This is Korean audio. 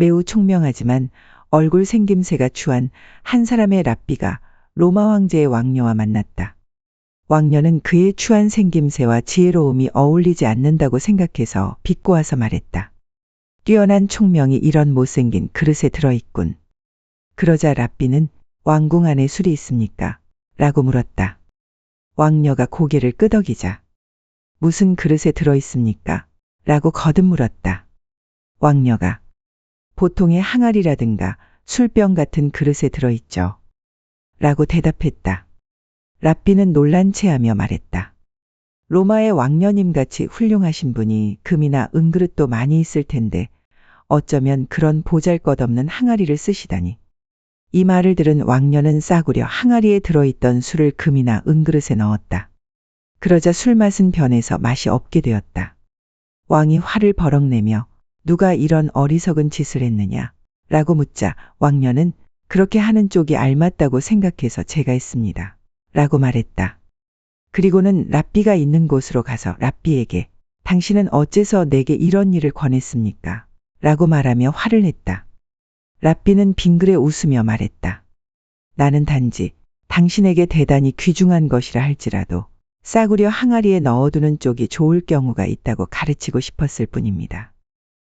매우 총명하지만 얼굴 생김새가 추한 한 사람의 랍비가 로마 황제의 왕녀와 만났다. 왕녀는 그의 추한 생김새와 지혜로움이 어울리지 않는다고 생각해서 비꼬아서 말했다. 뛰어난 총명이 이런 못생긴 그릇에 들어있군. 그러자 랍비는 왕궁 안에 술이 있습니까? 라고 물었다. 왕녀가 고개를 끄덕이자 무슨 그릇에 들어있습니까? 라고 거듭 물었다. 왕녀가 보통의 항아리라든가 술병 같은 그릇에 들어있죠. 라고 대답했다. 랍비는 놀란 체하며 말했다. 로마의 왕녀님 같이 훌륭하신 분이 금이나 은그릇도 많이 있을 텐데 어쩌면 그런 보잘 것 없는 항아리를 쓰시다니. 이 말을 들은 왕녀는 싸구려 항아리에 들어있던 술을 금이나 은그릇에 넣었다. 그러자 술 맛은 변해서 맛이 없게 되었다. 왕이 화를 버럭 내며 누가 이런 어리석은 짓을 했느냐? 라고 묻자 왕녀는 그렇게 하는 쪽이 알맞다고 생각해서 제가 했습니다. 라고 말했다. 그리고는 랍비가 있는 곳으로 가서 랍비에게 당신은 어째서 내게 이런 일을 권했습니까? 라고 말하며 화를 냈다. 랍비는 빙그레 웃으며 말했다. 나는 단지 당신에게 대단히 귀중한 것이라 할지라도 싸구려 항아리에 넣어두는 쪽이 좋을 경우가 있다고 가르치고 싶었을 뿐입니다.